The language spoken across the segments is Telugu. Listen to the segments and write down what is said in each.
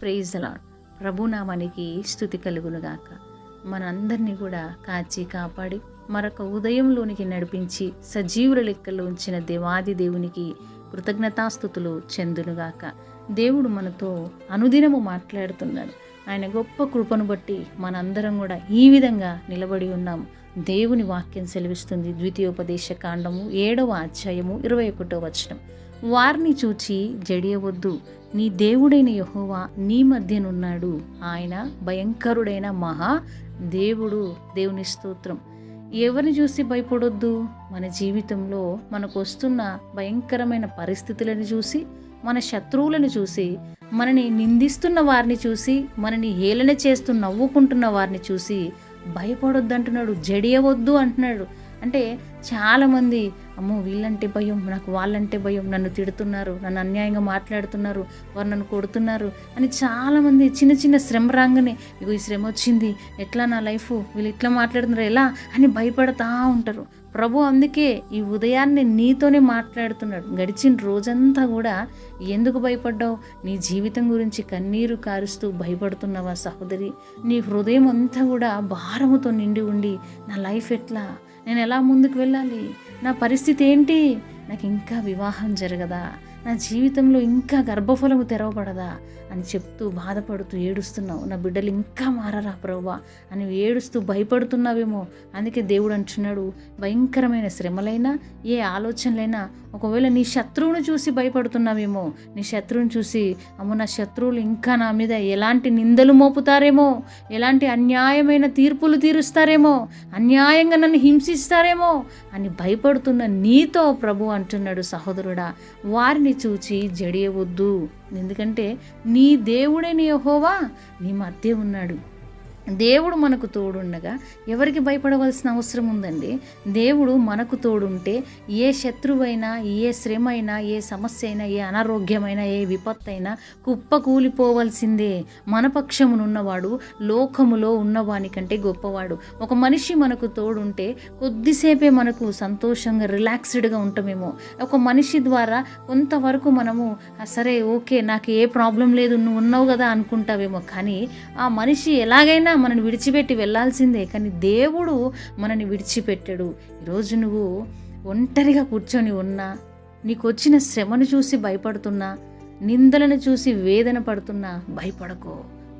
ప్రైజ్ లాడ్ ప్రభునామానికి స్థుతి కలుగునుగాక. మనందరినీ కూడా కాచి కాపాడి మరొక ఉదయంలోనికి నడిపించి సజీవుల లెక్కల్లో ఉంచిన దేవాది దేవునికి కృతజ్ఞతాస్థుతులు చెందునుగాక. దేవుడు మనతో అనుదినము మాట్లాడుతున్నాడు. ఆయన గొప్ప కృపను బట్టి మనందరం కూడా ఈ విధంగా నిలబడి ఉన్నాం. దేవుని వాక్యం సెలవిస్తుంది ద్వితీయోపదేశ కాండము ఏడవ అధ్యాయము ఇరవై ఒకటో వచనం. వారిని చూచి జడియవద్దు నీ దేవుడైన యహోవా నీ మధ్యనున్నాడు. ఆయన భయంకరుడైన మహా దేవుడు. దేవుని స్తోత్రం. ఎవరిని చూసి భయపడొద్దు? మన జీవితంలో మనకు వస్తున్న భయంకరమైన పరిస్థితులను చూసి మన శత్రువులను చూసి మనని నిందిస్తున్న వారిని చూసి మనని హేళన చేస్తూ నవ్వుకుంటున్న వారిని చూసి భయపడొద్దు అంటున్నాడు జడియవద్దు అంటున్నాడు. అంటే చాలామంది అమ్మో వీళ్ళంటే భయం నాకు వాళ్ళంటే భయం నన్ను తిడుతున్నారు నన్ను అన్యాయంగా మాట్లాడుతున్నారు వారు నన్ను కొడుతున్నారు అని చాలామంది చిన్న చిన్న శ్రమ రాగానే ఇగో ఈ శ్రమ వచ్చింది ఎట్లా నా లైఫ్? వీళ్ళు ఇట్లా మాట్లాడుతున్నారు ఎలా? అని భయపడతా ఉంటారు. ప్రభు అందుకే ఈ ఉదయాన్నే నీతోనే మాట్లాడుతున్నాడు. గడిచిన రోజంతా కూడా ఎందుకు భయపడ్డావు? నీ జీవితం గురించి కన్నీరు కారుస్తూ భయపడుతున్నావా సహోదరి? నీ హృదయం అంతా కూడా భారముతో నిండి ఉండి నా లైఫ్ ఎట్లా? నేను ఎలా ముందుకు వెళ్ళాలి? నా పరిస్థితి ఏంటి? నాకు ఇంకా వివాహం జరగదా? నా జీవితంలో ఇంకా గర్భఫలము తెరవబడదా అని చెప్తూ బాధపడుతూ ఏడుస్తున్నావు. నా బిడ్డలు ఇంకా మారరా ప్రభా అని ఏడుస్తూ భయపడుతున్నావేమో. అందుకే దేవుడు అంటున్నాడు భయంకరమైన శ్రమలైనా ఏ ఆలోచనలైనా ఒకవేళ నీ శత్రువును చూసి భయపడుతున్నావేమో నీ శత్రువుని చూసి అమ్మో నా శత్రువులు ఇంకా నా మీద ఎలాంటి నిందలు మోపుతారేమో ఎలాంటి అన్యాయమైన తీర్పులు తీరుస్తారేమో అన్యాయంగా నన్ను హింసిస్తారేమో అని భయపడుతున్న నీతో ప్రభు అంటున్నాడు సహోదరుడా. వారిని చూచి జడియవద్దు. ఎందుకంటే నీ దేవుడైన యహోవా నీ మధ్య ఉన్నాడు. దేవుడు మనకు తోడుండగా ఎవరికి భయపడవలసిన అవసరం ఉందండి? దేవుడు మనకు తోడుంటే ఏ శత్రువైనా ఏ శ్రమ అయినా ఏ సమస్య అయినా ఏ అనారోగ్యమైనా ఏ విపత్తు అయినా కుప్ప మన పక్షమునున్నవాడు లోకములో ఉన్నవానికంటే గొప్పవాడు. ఒక మనిషి మనకు తోడుంటే కొద్దిసేపే మనకు సంతోషంగా రిలాక్స్డ్గా ఉంటామేమో. ఒక మనిషి ద్వారా కొంతవరకు మనము సరే ఓకే నాకు ఏ ప్రాబ్లం లేదు నువ్వు ఉన్నావు కదా అనుకుంటావేమో. కానీ ఆ మనిషి ఎలాగైనా మనని విడిచిపెట్టి వెళ్ళాల్సిందే కానీ దేవుడు మనని విడిచిపెట్టాడు. ఈరోజు నువ్వు ఒంటరిగా కూర్చొని ఉన్నా నీకు వచ్చిన శ్రమను చూసి భయపడుతున్నా నిందలను చూసి వేదన పడుతున్నా భయపడకో.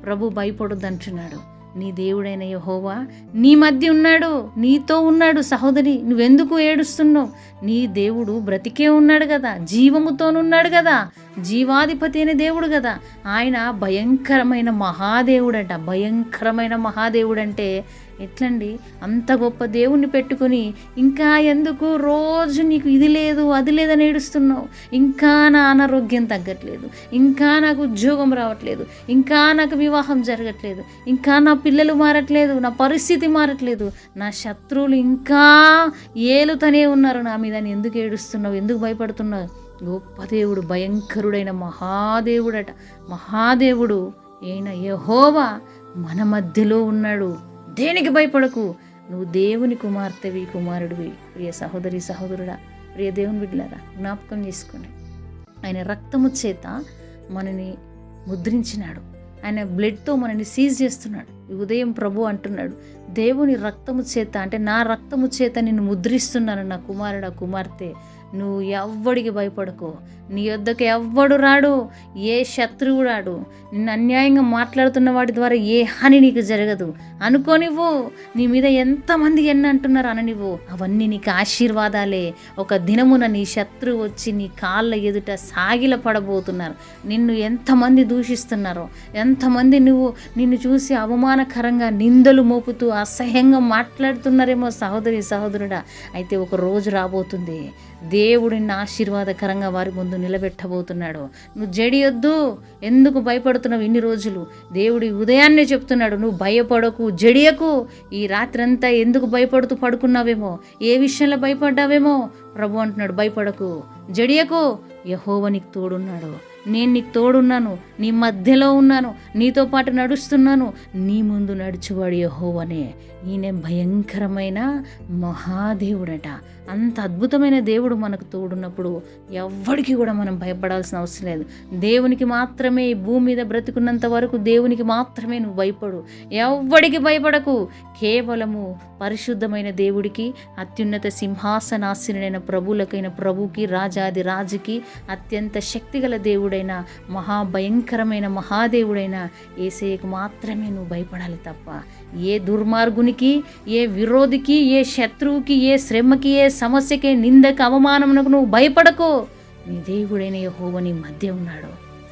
ప్రభు భయపడొద్దు అంటున్నాడు నీ దేవుడైన యహోవా నీ మధ్య ఉన్నాడు నీతో ఉన్నాడు సహోదరి నువ్వెందుకు ఏడుస్తున్నావు? నీ దేవుడు బ్రతికే ఉన్నాడు కదా జీవముతోనున్నాడు కదా జీవాధిపతి అనే దేవుడు కదా. ఆయన భయంకరమైన మహాదేవుడంట భయంకరమైన మహాదేవుడంటే ఎట్లండి? అంత గొప్ప దేవుణ్ణి పెట్టుకొని ఇంకా ఎందుకు రోజు నీకు ఇది లేదు అది లేదని ఏడుస్తున్నావు? ఇంకా నా అనారోగ్యం తగ్గట్లేదు ఇంకా నాకు ఉద్యోగం రావట్లేదు ఇంకా నాకు వివాహం జరగట్లేదు ఇంకా నా పిల్లలు మారట్లేదు నా పరిస్థితి మారట్లేదు. నా శత్రువులు ఇంకా ఏలుతనే ఉన్నారు నా మీద అని ఎందుకు ఏడుస్తున్నావు? ఎందుకు భయపడుతున్నావు? గొప్ప దేవుడు భయంకరుడైన మహాదేవుడట. మహాదేవుడు ఈయన యహోవా మన మధ్యలో ఉన్నాడు. దేనికి భయపడకు? నువ్వు దేవుని కుమార్తెవి కుమారుడివి. ప్రియ సహోదరి సహోదరుడా ప్రియ దేవుని బిడ్డలారా జ్ఞాపకం చేసుకోండి. ఆయన రక్తము చేత మనని ముద్రించినాడు. ఆయన బ్లడ్తో మనని సీజ్ చేస్తున్నాడు. ఉదయం ప్రభు అంటున్నాడు దేవుని రక్తము చేత అంటే నా రక్తము చేత నిన్ను ముద్రిస్తున్నాను నా కుమారుడా కుమార్తె నువ్వు ఎవ్వడికి భయపడకు. నీ వద్దకు ఎవ్వడు రాడు. ఏ శత్రువు రాడు. నిన్ను అన్యాయంగా మాట్లాడుతున్న వాడి ద్వారా ఏ హాని నీకు జరగదు. అనుకోనివ్వు నీ మీద ఎంతమంది ఎన్ని అంటున్నారు అననివ్వు అవన్నీ నీకు ఆశీర్వాదాలే. ఒక దినమున నీ శత్రువు వచ్చి నీ కాళ్ళ ఎదుట సాగిల పడబోతున్నారు. నిన్ను ఎంతమంది దూషిస్తున్నారో ఎంతమంది నువ్వు నిన్ను చూసి అవమానకరంగా నిందలు మోపుతూ అసహ్యంగా మాట్లాడుతున్నారేమో సహోదరి సహోదరుడా. అయితే ఒక రోజు రాబోతుంది. దేవుడిని ఆశీర్వాదకరంగా వారి ముందు నిలబెట్టబోతున్నాడు. నువ్వు జడియొద్దు ఎందుకు భయపడుతున్నావు ఇన్ని రోజులు? దేవుడి ఉదయాన్నే చెప్తున్నాడు నువ్వు భయపడకు జడియకు. ఈ రాత్రంతా ఎందుకు భయపడుతూ పడుకున్నావేమో? ఏ విషయంలో భయపడ్డావేమో? ప్రభు అంటున్నాడు భయపడకు జడియకు. యహోవనికి తోడున్నాడు. నేను నీకు తోడున్నాను నీ మధ్యలో ఉన్నాను నీతో పాటు నడుస్తున్నాను. నీ ముందు నడుచువాడు యహోవనే. ఈయన భయంకరమైన మహాదేవుడట. అంత అద్భుతమైన దేవుడు మనకు తోడున్నప్పుడు ఎవ్వడికి కూడా మనం భయపడాల్సిన అవసరం లేదు. దేవునికి మాత్రమే ఈ భూమి మీద బ్రతుకున్నంత వరకు దేవునికి మాత్రమే నువ్వు భయపడు. ఎవ్వడికి భయపడకు. కేవలము పరిశుద్ధమైన దేవుడికి అత్యున్నత సింహాసనాసీనుడైన ప్రభులకైన ప్రభుకి రాజాది రాజుకి అత్యంత శక్తిగల దేవుడు దేవుడైన మహాభయంకరమైన మహాదేవుడైన ఏసయ్యకు మాత్రమే నువ్వు భయపడాలి తప్ప. ఏ దుర్మార్గునికి ఏ విరోధికి ఏ శత్రువుకి ఏ శ్రమకి ఏ సమస్యకి నిందకి అవమానమునకు నువ్వు భయపడకో. నీ దేవుడైన యెహోవా నీ మధ్య ఉన్నాడు.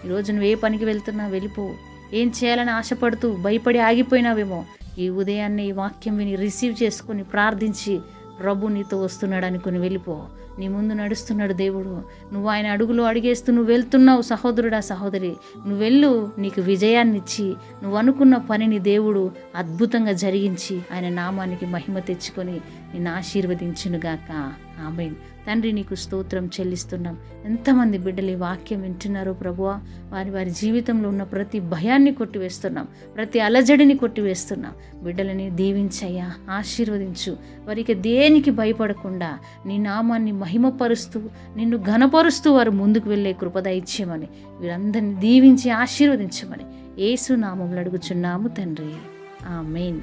ఈరోజు నువ్వు ఏ పనికి వెళ్తున్నా వెళ్ళిపో. ఏం చేయాలని ఆశపడుతూ భయపడి ఆగిపోయినావేమో. ఈ ఉదయాన్నే ఈ వాక్యం విని రిసీవ్ చేసుకొని ప్రార్థించి ప్రభు నీతో వస్తున్నాడు అనుకుని వెళ్ళిపో. నీ ముందు నడుస్తున్నాడు దేవుడు. నువ్వు ఆయన అడుగులో అడిగేస్తూ నువ్వు వెళ్తున్నావు సహోదరుడా సహోదరి. నువ్వు వెళ్ళు నీకు విజయాన్ని ఇచ్చి నువ్వు అనుకున్న పనిని దేవుడు అద్భుతంగా జరిగించి ఆయన నామానికి మహిమ తెచ్చుకొని నిన్ను ఆశీర్వదించునుగాక. ఆమె తండ్రి నీకు స్తోత్రం చెల్లిస్తున్నాం. ఎంతమంది బిడ్డలు ఈ వాక్యం వింటున్నారో ప్రభువా వారి వారి జీవితంలో ఉన్న ప్రతి భయాన్ని కొట్టివేస్తున్నాం. ప్రతి అలజడిని కొట్టివేస్తున్నాం. బిడ్డలని దీవించయ్యా ఆశీర్వదించు. వారికి దేనికి భయపడకుండా నీ నామాన్ని మహిమపరుస్తూ నిన్ను ఘనపరుస్తూ వారు ముందుకు వెళ్ళే కృపద ఇచ్చేయమని వీరందరిని దీవించి ఆశీర్వదించమని ఏసు నామములు అడుగుచున్నాము తండ్రి. ఆమెన్.